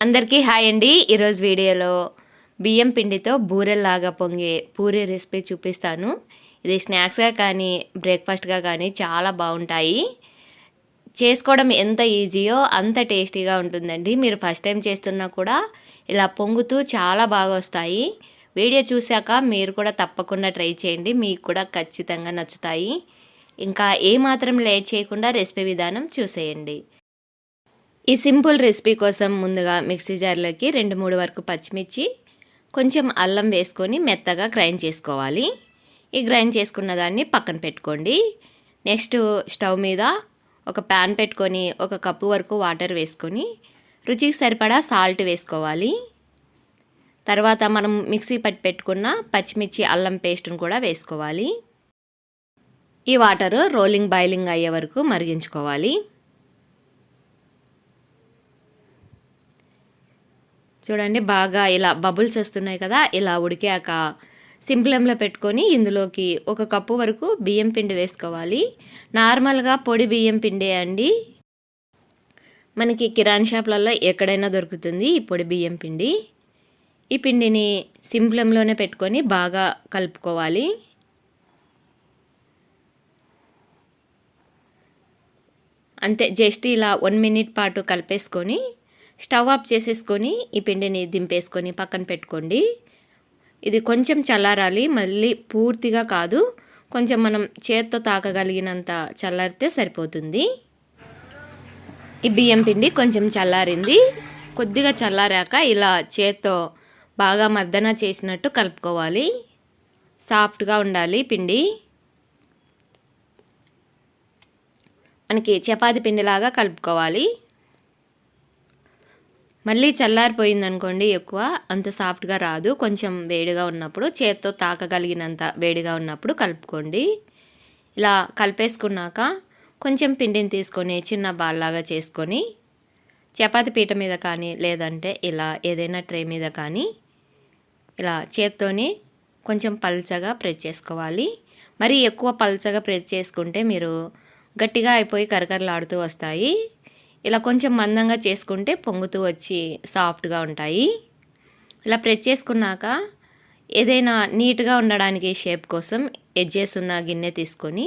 అందరికీ హాయ్ అండి. ఈరోజు వీడియోలో బియ్యం పిండితో బూరెల్లాగా పొంగే పూరి రెసిపీ చూపిస్తాను. ఇది స్నాక్స్గా కానీ బ్రేక్ఫాస్ట్గా కానీ చాలా బాగుంటాయి. చేసుకోవడం ఎంత ఈజీయో అంత టేస్టీగా ఉంటుందండి. మీరు ఫస్ట్ టైం చేస్తున్నా కూడా ఇలా పొంగుతూ చాలా బాగా వస్తాయి. వీడియో చూశాక మీరు కూడా తప్పకుండా ట్రై చేయండి. మీకు కూడా ఖచ్చితంగా నచ్చుతాయి. ఇంకా ఏమాత్రం లేట్ చేయకుండా రెసిపీ విధానం చూసేయండి. ఈ సింపుల్ రెసిపీ కోసం ముందుగా మిక్సీ జార్లోకి రెండు మూడు వరకు పచ్చిమిర్చి కొంచెం అల్లం వేసుకొని మెత్తగా గ్రైండ్ చేసుకోవాలి. ఈ గ్రైండ్ చేసుకున్న దాన్ని పక్కన పెట్టుకోండి. నెక్స్ట్ స్టవ్ మీద ఒక ప్యాన్ పెట్టుకొని ఒక కప్పు వరకు వాటర్ వేసుకొని రుచికి సరిపడా సాల్ట్ వేసుకోవాలి. తర్వాత మనం మిక్సీ పట్టి పెట్టుకున్న పచ్చిమిర్చి అల్లం పేస్ట్ను కూడా వేసుకోవాలి. ఈ వాటర్ రోలింగ్ బాయిలింగ్ అయ్యే వరకు మరిగించుకోవాలి. చూడండి బాగా ఇలా బబుల్స్ వస్తున్నాయి కదా ఇలా ఉడికాక సింప్లంలో పెట్టుకొని ఇందులోకి ఒక కప్పు వరకు బియ్యం పిండి వేసుకోవాలి. నార్మల్గా పొడి బియ్యం పిండే అండి. మనకి కిరాణ్ షాప్లలో ఎక్కడైనా దొరుకుతుంది ఈ పొడి బియ్యం పిండి. ఈ పిండిని సింప్లంలోనే పెట్టుకొని బాగా కలుపుకోవాలి. అంతే జస్ట్ ఇలా వన్ మినిట్ పాటు కలిపేసుకొని స్టవ్ ఆఫ్ చేసేసుకొని ఈ పిండిని దింపేసుకొని పక్కన పెట్టుకోండి. ఇది కొంచెం చల్లారాలి మళ్ళీ పూర్తిగా కాదు కొంచెం మనం చేత్తో తాకగలిగినంత చల్లారితే సరిపోతుంది. ఈ బియ్యం పిండి కొంచెం చల్లారింది. కొద్దిగా చల్లారాక ఇలా చేత్తో బాగా మద్దన చేసినట్టు కలుపుకోవాలి. సాఫ్ట్గా ఉండాలి పిండి. మనకి చపాతి పిండిలాగా కలుపుకోవాలి. మళ్ళీ చల్లారిపోయింది అనుకోండి ఎక్కువ అంత సాఫ్ట్గా రాదు. కొంచెం వేడిగా ఉన్నప్పుడు చేత్తో తాకగలిగినంత వేడిగా ఉన్నప్పుడు కలుపుకోండి. ఇలా కలిపేసుకున్నాక కొంచెం పిండిని తీసుకొని చిన్న బాల్లాగా చేసుకొని చపాతి పీట మీద కానీ లేదంటే ఇలా ఏదైనా ట్రే మీద కానీ ఇలా చేత్తోని కొంచెం పల్చగా ప్రెస్ చేసుకోవాలి. మరి ఎక్కువ పల్చగా ప్రెస్ చేసుకుంటే మీరు గట్టిగా అయిపోయి కరకరలాడుతూ వస్తాయి. ఇలా కొంచెం మందంగా చేసుకుంటే పొంగుతూ వచ్చి సాఫ్ట్గా ఉంటాయి. ఇలా ప్రెస్ చేసుకున్నాక ఏదైనా నీట్గా ఉండడానికి షేప్ కోసం ఎడ్జెస్ ఉన్న గిన్నె తీసుకొని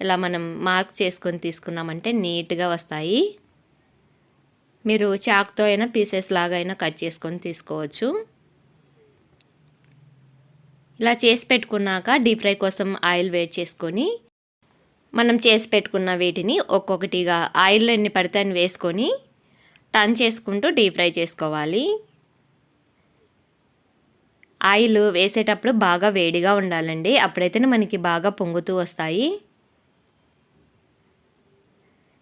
ఇలా మనం మార్క్ చేసుకొని తీసుకున్నామంటే నీట్గా వస్తాయి. మీరు చాక్తో అయినా పీసెస్ లాగా అయినా కట్ చేసుకొని తీసుకోవచ్చు. ఇలా చేసి పెట్టుకున్నాక డీప్ ఫ్రై కోసం ఆయిల్ వేట్ చేసుకొని మనం చేసి పెట్టుకున్న వీటిని ఒక్కొక్కటిగా ఆయిల్లో ఎన్ని పడితే అని వేసుకొని టర్న్ చేసుకుంటూ డీప్ ఫ్రై చేసుకోవాలి. ఆయిల్ వేసేటప్పుడు బాగా వేడిగా ఉండాలండి. అప్పుడైతేనే మనకి బాగా పొంగుతూ వస్తాయి.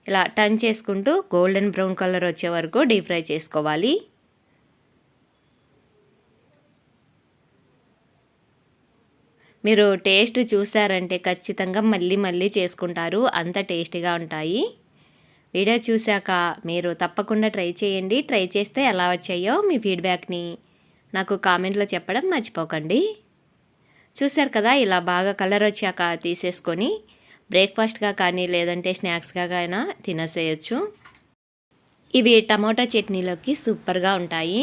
ఇలా టర్న్ చేసుకుంటూ గోల్డెన్ బ్రౌన్ కలర్ వచ్చే వరకు డీప్ ఫ్రై చేసుకోవాలి. మీరు టేస్ట్ చూసారంటే ఖచ్చితంగా మళ్ళీ మళ్ళీ చేసుకుంటారు. అంత టేస్టీగా ఉంటాయి. వీడియో చూశాక మీరు తప్పకుండా ట్రై చేయండి. ట్రై చేస్తే ఎలా వచ్చాయో మీ ఫీడ్బ్యాక్ని నాకు కామెంట్లో చెప్పడం మర్చిపోకండి. చూశారు కదా ఇలా బాగా కలర్ వచ్చాక తీసేసుకొని బ్రేక్ఫాస్ట్గా కానీ లేదంటే స్నాక్స్గా కానీ తినేసేయచ్చు. ఇవి టమోటా చట్నీలోకి సూపర్గా ఉంటాయి.